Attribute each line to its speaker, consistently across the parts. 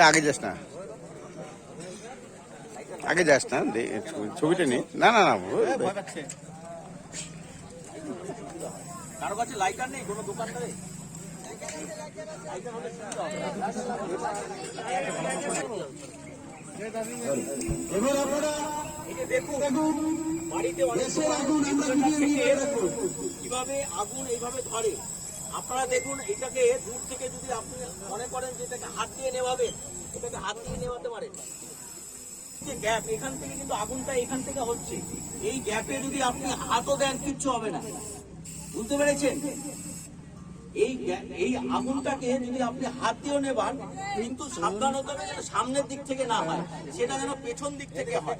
Speaker 1: আগে যাস না। আগে যাস না ছবিটা নে। না না না
Speaker 2: কারও কাছে লাইটার নেই কোনো দোকানদারে?
Speaker 3: এবার আপনারা
Speaker 2: দেখুন বাড়িতে অনেক
Speaker 3: আগুন আমরা
Speaker 2: কীভাবে আগুন এইভাবে ধরে? আপনারা দেখুন, এটাকে দূর থেকে যদি আপনি মনে করেন যে এটাকে হাত দিয়ে নেভাবে এটাকে হাত দিয়ে নেভাতে পারেন। গ্যাপ এখান থেকে কিন্তু আগুনটা এখান থেকে হচ্ছে। এই গ্যাপে যদি আপনি হাতও দেন, কিচ্ছু হবে না। বুঝতে পেরেছেন? এই এই আগুনটাকে যদি আপনি হাত দিয়েও নেবান কিন্তু সাবধান হতে হবে যেন সামনের দিক থেকে না হয় সেটা যেন পেছন দিক থেকে হয়।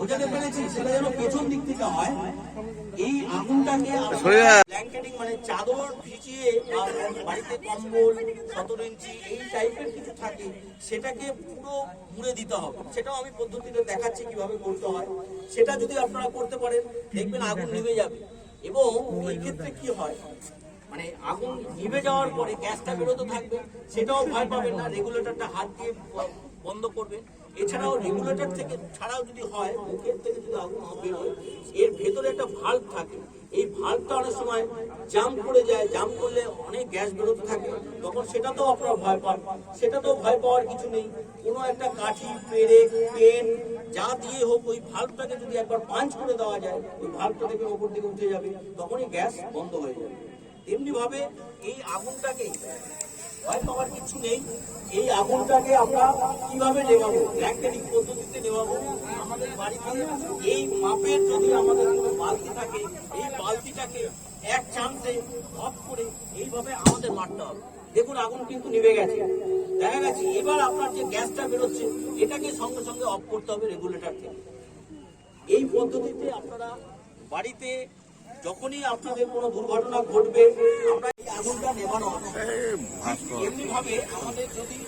Speaker 2: বুঝাতে পেরেছি? সেটা যেন পেছন দিক থেকে হয়। এই আগুনটাকে ব্ল্যাঙ্কেটিং মানে চাদর ভিজিয়ে বাড়িতে কম্বল সতেরো ইঞ্চি এই টাইপের কিছু থাকে সেটাকে পুরো মুড়ে দিতে হবে। সেটাও আমি পদ্ধতিতে দেখাচ্ছি কীভাবে করতে হয়। সেটা যদি আপনারা করতে পারেন দেখবেন আগুন নিভে যাবে। এবং এই ক্ষেত্রে কি হয়? মানে আগুন নিভে যাওয়ার পরে গ্যাসটা বেরোতে থাকবে, সেটাও ভয় পাবেন না রেগুলেটরটা হাত দিয়ে বন্ধ করবেন এছাড়াও রেগুলেটর থেকে ছাড়াও যদি হয়, মুখের থেকে যদি আগুন বেরোয় এর ভেতরে একটা ভাল্ব থাকে। এই ভাল্বটা অনেক সময় জাম করে যায় জাম করলে অনেক গ্যাস বেরোতে থাকে। তখন সেটাতেও আপনারা ভয় পান। সেটাতেও ভয় পাওয়ার কিছু নেই। কোনো একটা কাঠি, পেরে, পেন, যা দিয়ে হোক, ওই ভাল্বটাকে যদি একবার পাঞ্চ করে দেওয়া যায়, ওই ভাল্বটা থেকে ওপর দিকে উঠে যাবে, তখনই গ্যাস বন্ধ হয়ে যাবে। তেমনি ভাবে এই আগুনটাকে ভয় পাওয়ার কিছু নেই, এই আগুনটাকে আমরা কীভাবে নেভাবো? ব্ল্যাঙ্কেটিং পদ্ধতিতে নেভাবো? আমাদের বাড়িতে এই মাপের যদি আমাদের কোনো বালতি থাকে, এই বালতিটাকে এক চান্সে অফ করে এইভাবে আমাদের মারতে হবে। দেখুন, আগুন কিন্তু নিভে গেছে। দেখা গেছে, এবার আপনার যে গ্যাসটা বেরোচ্ছে, এটাকে সঙ্গে সঙ্গে অফ করতে হবে রেগুলেটর থেকে। এই পদ্ধতিতে আপনারা বাড়িতে যখনই আপনাদের কোনো দুর্ঘটনা ঘটবে, আমরা এই আগুনটা নেবানো হবে এমনি ভাবে আমাদের যদি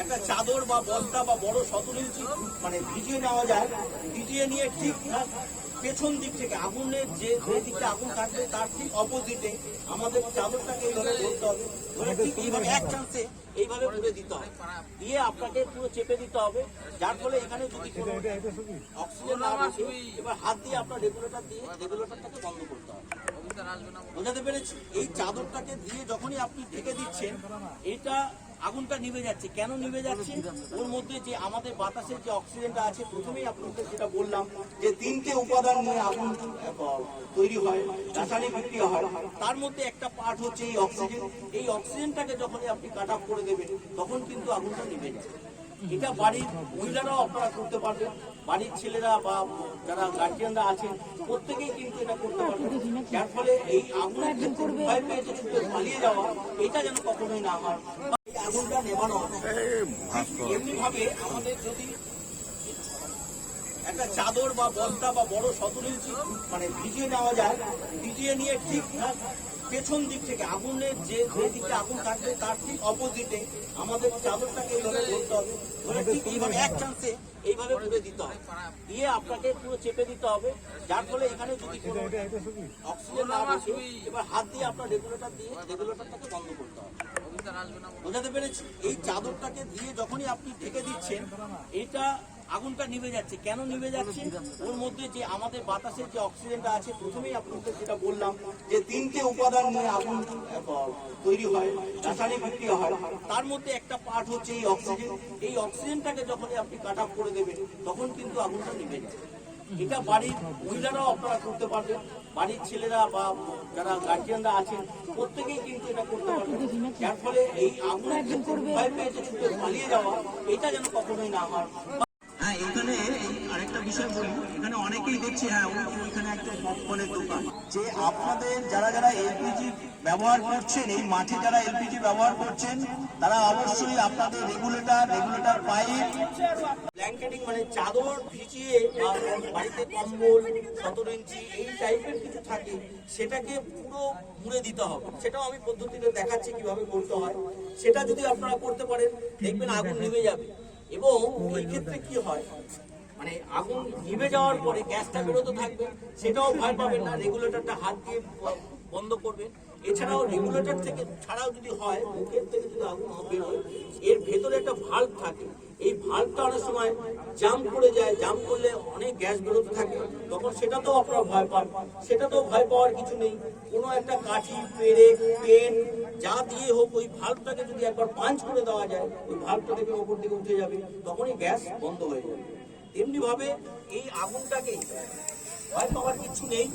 Speaker 2: একটা চাদর বা বস্তা বা বড় সতেরো ইঞ্চি মানে ভিজিয়ে নেওয়া যায়, ভিজিয়ে নিয়ে ঠিক পেছন দিক থেকে আগুনের যে যে দিকটা আগুন থাকবে তার ঠিক অপোজিটে আমাদের চাদরটাকে এইভাবে ধরতে হবে। ধরে ঠিক এইভাবে এক চান্সে এইভাবে পুড়ে দিতে হবে। দিয়ে আপনাকে পুরো চেপে দিতে হবে। যার ফলে এখানে যদি কোনো অক্সিজেন না আসে এবার হাত দিয়ে আপনার রেগুলেটর দিয়ে রেগুলেটরটাকে বন্ধ করতে হবে। বোঝাতে পেরেছি? এই চাদরটাকে দিয়ে যখনই আপনি ঢেকে দিচ্ছেন এটা আগুনটা নিভে যাচ্ছে। কেন নিভে যাচ্ছে? ওর মধ্যে যে আমাদের বাতাসের যে অক্সিজেনটা আছে, প্রথমেই আপনাকে যেটা বললাম যে তিনটে উপাদান নিয়ে আগুন তৈরি হয়, রাসায়নিক বিক্রিয়া হয়। তার মধ্যে একটা পার্ট হচ্ছে এই অক্সিজেন। এই অক্সিজেনটাকে যখনই আপনি কাট অফ করে দেবেন, তখন কিন্তু আগুনটা নিভে যায় এটা বাড়ির মহিলারাও আপনারা করতে পারবেন। বাড়ির ছেলেরা বা যারা গার্জিয়ানরা আছেন, প্রত্যেকেই কিন্তু এটা করতে পারবেন। যার ফলে এই আগুনের ভয় পেয়ে যে ছুটে পালিয়ে যাওয়া, এটা যেন কখনোই না হয়। আগুনটা নেবানো হবে এমনি ভাবে আমাদের যদি একটা চাদর বা বস্তা বা বড় সতেরো ইঞ্চি মানে ভিজিয়ে নেওয়া যায়, ভিজিয়ে নিয়ে ঠিক তার পেছন দিক থেকে আগুনের যে যে দিকটা আগুন থাকবে তার ঠিক অপোজিটে আমাদের চাদরটাকে এইভাবে ধরতে হবে। ধরে ঠিক এইভাবে এক চান্সে এইভাবে পুড়ে দিতে হবে। দিয়ে আপনাকে পুরো চেপে দিতে হবে। যার ফলে এখানে যদি কোনো অক্সিজেন না আসে এবার হাত দিয়ে আপনার রেগুলেটর দিয়ে রেগুলেটরটাকে বন্ধ করতে হবে। বোঝাতে পেরেছি? এই চাদরটাকে দিয়ে যখনই আপনি ঢেকে দিচ্ছেন এটা আগুনটা নিভে যাচ্ছে। কেন নিভে যাচ্ছে? ওর মধ্যে যে আমাদের বাতাসের যে অক্সিজেনটা আছে, প্রথমেই আপনাকে যেটা বললাম যে তিনটে উপাদান নিয়ে আগুন তৈরি হয়, রাসায়নিক বিক্রিয়া হয়। তার মধ্যে একটা পার্ট হচ্ছে এই অক্সিজেন। এই অক্সিজেনটাকে যখনই আপনি কাট অফ করে দেবেন, তখন কিন্তু আগুনটা নিভে যায় এটা বাড়ির মহিলারাও আপনারা করতে পারবেন। বাড়ির ছেলেরা বা যারা গার্জিয়ানরা আছেন, প্রত্যেকেই কিন্তু এটা করতে পারবেন। যার ফলে এই আগুনের ভয় পেয়ে যে ছুটে পালিয়ে যাওয়া, এটা যেন কখনোই না হয়। হ্যাঁ এখানে আরেকটা বিষয় বলি। এখানে অনেকেই দেখছি হ্যাঁ ওই ওইখানে একটা পপকর্নের দোকান। যে আপনাদের যারা যারা এলপিজি ব্যবহার করছেন, এই মাঠে যারা এলপিজি ব্যবহার করছেন, তারা অবশ্যই আপনাদের রেগুলেটর রেগুলেটর পাইপ, ব্ল্যাঙ্কেটিং মানে চাদর ভিজিয়ে বাড়িতে কম্বল, সতেরো ইঞ্চি, এই টাইপের কিছু থাকে, সেটাকে পুরো মুড়ে দিতে হবে। সেটাও আমি পদ্ধতিতে দেখাচ্ছি কীভাবে করতে হয়। সেটা যদি আপনারা করতে পারেন, দেখবেন আগুন নেমে যাবে। এবং এই ক্ষেত্রে কি হয়? মানে আগুন নিভে যাওয়ার পরে গ্যাসটা বেরোতে থাকবে সেটাও ভয় পাবেন না। রেগুলেটরটা হাত দিয়ে বন্ধ করবেন।
Speaker 4: এছাড়াও রেগুলেটর থেকে ছাড়াও যদি হয় মুখের থেকে যদি আগুন বেরোয় এর ভেতরে একটা ভাল্ব থাকে। এই ভাল্বটা অনেক সময় জাম করে যায়। জাম করলে অনেক গ্যাস বেরোতে থাকে। তখন সেটাতেও আপনারা ভয় পান। সেটাতেও ভয় পাওয়ার কিছু নেই। কোনো একটা কাঠি পেরে পেন, যা দিয়ে হোক, ওই ভাল্বটাকে যদি একবার পাঞ্চ করে দেওয়া যায়, ওই ভাল্বটা থেকে ওপর দিকে উঠে যাবে, তখনই গ্যাস বন্ধ হয়ে যাবে। তেমনি ভাবে এই আগুনটাকে, ভয় পাওয়ার কিছু নেই,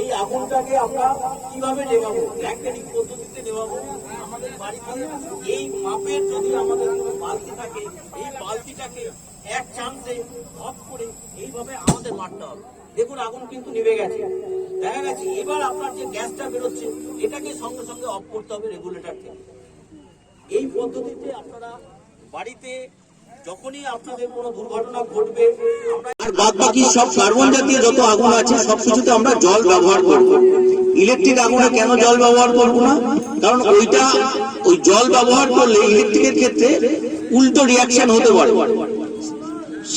Speaker 4: এই আগুনটাকে আমরা কীভাবে নেভাবো? ব্ল্যাঙ্কেটিং পদ্ধতিতে নেভাবো? আমাদের বাড়িতে এই মাপের যদি আমাদের কোনো বালতি থাকে, এই বালতিটাকে এক চান্সে অফ করে এইভাবে আমাদের মারতে হবে। দেখুন, আগুন কিন্তু নিভে গেছে। দেখা গেছে, এবার আপনার যে গ্যাসটা বেরোচ্ছে, এটাকে সঙ্গে সঙ্গে অফ করতে হবে রেগুলেটর থেকে। এই পদ্ধতিতে আপনারা বাড়িতে যখনই আপনাদের কোনো দুর্ঘটনা ঘটবে
Speaker 2: আর বাদ বাকি সব কার্বন জাতীয় যত আগুন আছে সবকিছুতে আমরা জল ব্যবহার করব। ইলেকট্রিক আগুনে কেন জল ব্যবহার করব না? কারণ ওইটা, ওই জল ব্যবহার করলে ইলেকট্রিকের ক্ষেত্রে উল্টো রিয়াকশন হতে পারে।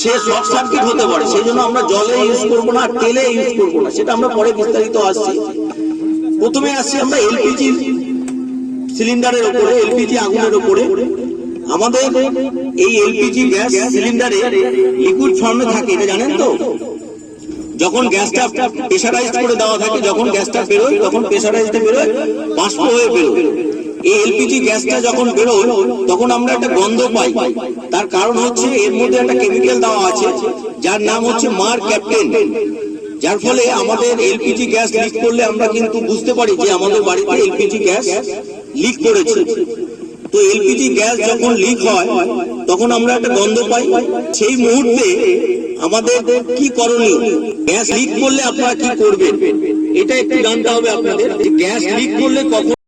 Speaker 2: সে শর্ট সার্কিট হতে পারে, সেই জন্য আমরা জলে ইউজ করব না, তেলে ইউজ করব না, সেটা আমরা পরে বিস্তারিত আসছি। প্রথমে আসছি আমরা এলপিজি সিলিন্ডারের উপরে এলপিজি আগুনের উপরে আমাদের এই এলপিজি গ্যাস সিলিন্ডারে লিকুইড ফর্মে থাকে, এটা জানেন তো? যখন গ্যাসটা প্রেসারাইজ করে দেওয়া থাকে, যখন গ্যাসটা বেরোয়, তখন প্রেসারাইজটা বেরোয়, বাষ্প হয়ে বেরোয়। এই এলপিজি গ্যাসটা যখন বেরোয়, তখন আমরা একটা গন্ধ পাই। তার কারণ হচ্ছে এর মধ্যে একটা কেমিক্যাল দেওয়া আছে, যার নাম হচ্ছে মার ক্যাপ্টেন। যার ফলে আমাদের এলপিজি গ্যাস লিক করলে আমরা কিন্তু বুঝতে পারি যে আমাদের বাড়িতে এলপিজি গ্যাস লিক করেছে। তো এলপিজি গ্যাস যখন লিক হয়, তখন আমরা একটা গন্ধ পাই। সেই মুহূর্তে আমাদের কি করণীয়? গ্যাস লিক করলে আপনারা কি করবেন? এটা একটু জানতে হবে আপনাদের গ্যাস লিক করলে কখন